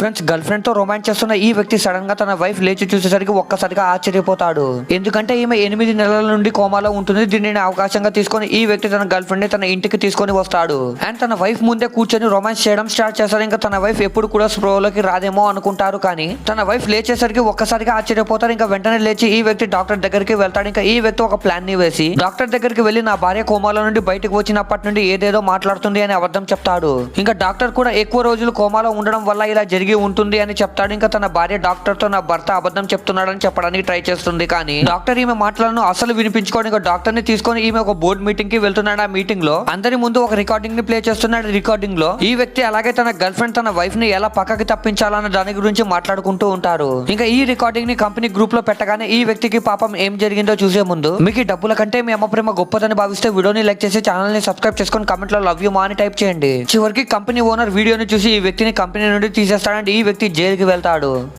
Friends girl ఫ్రెండ్తో romance చేస్తున్న ఈ వ్యక్తి సడన్గా తన వైఫ్ లేచి చూసేసరికి ఒక్కసారిగా ఆశ్చర్యపోతాడు. ఎందుకంటే ఈమె ఎనిమిది నెలల నుండి కోమాలో ఉంటుంది. దీనిని అవకాశంగా తీసుకొని ఈ వ్యక్తి తన గర్ల్ ఫ్రెండ్ని తన ఇంటికి తీసుకొని వస్తాడు. అండ్ తన వైఫ్ ముందే కూర్చొని రొమాన్స్ చేయడం స్టార్ట్ చేస్తారు. ఇంకా తన వైఫ్ ఎప్పుడు కూడా స్ప్రోలోకి రాదేమో అనుకుంటారు కానీ తన వైఫ్ లేచేసరికి ఒక్కసారిగా ఆశ్చర్యపోతారు. ఇంకా వెంటనే లేచి ఈ వ్యక్తి డాక్టర్ దగ్గరికి వెళ్తాడు. ఇంకా ఈ వ్యక్తి ఒక ప్లాన్ని వేసి డాక్టర్ దగ్గరికి వెళ్ళి నా భార్య కోమాలో నుండి బయటకు వచ్చినప్పటి నుండి ఏదేదో మాట్లాడుతుంది అని అబద్ధం చెప్తాడు. ఇంకా డాక్టర్ కూడా ఎక్కువ రోజులు కోమాలో ఉండడం వల్ల ఇలా జరిగి ఉంటుంది అని చెప్తాడు. ఇంకా తన భార్య డాక్టర్తో నా భర్త అబద్ధం చెప్తున్నాడని చెప్పడానికి ట్రై చేస్తుంది. కానీ డాక్టర్ ఈమె మాటలను అసలు వినిపించుకోవడానికి డాక్టర్ని తీసుకొని ఈమె ఒక బోర్డు మీటింగ్కి వెళ్తున్నాడు ఆ మీటింగ్లో అందరి ముందు ఒక రికార్డింగ్ని ప్లే చేస్తున్నాడు. రికార్డింగ్లో ఈ వ్యక్తి అలాగే తన గర్ల్ ఫ్రెండ్ తన వైఫ్ని ఎలా పక్కకి తప్పించాలన్న దాని గురించి మాట్లాడుకుంటూ ఉంటారు. ఇంకా ఈ రికార్డింగ్ని కంపెనీ గ్రూప్లో పెట్టగానే ఈ వ్యక్తికి పాపం ఏం జరిగిందో చూసే ముందు మీకు డబ్బుల కంటే మీ అమ్మ ప్రేమ గొప్పదని భావిస్తే వీడియోని లైక్ చేసి ఛానల్ని సబ్స్క్రైబ్ చేసుకొని కమెంట్లో లవ్ యూ మా అని టైప్ చేయండి. చివరికి కంపెనీ ఓనర్ వీడియోని చూసి ఈ వ్యక్తిని కంపెనీ నుండి తీసేస్తాడంటే ఈ వ్యక్తి జైలుకి వెళ్తాడు?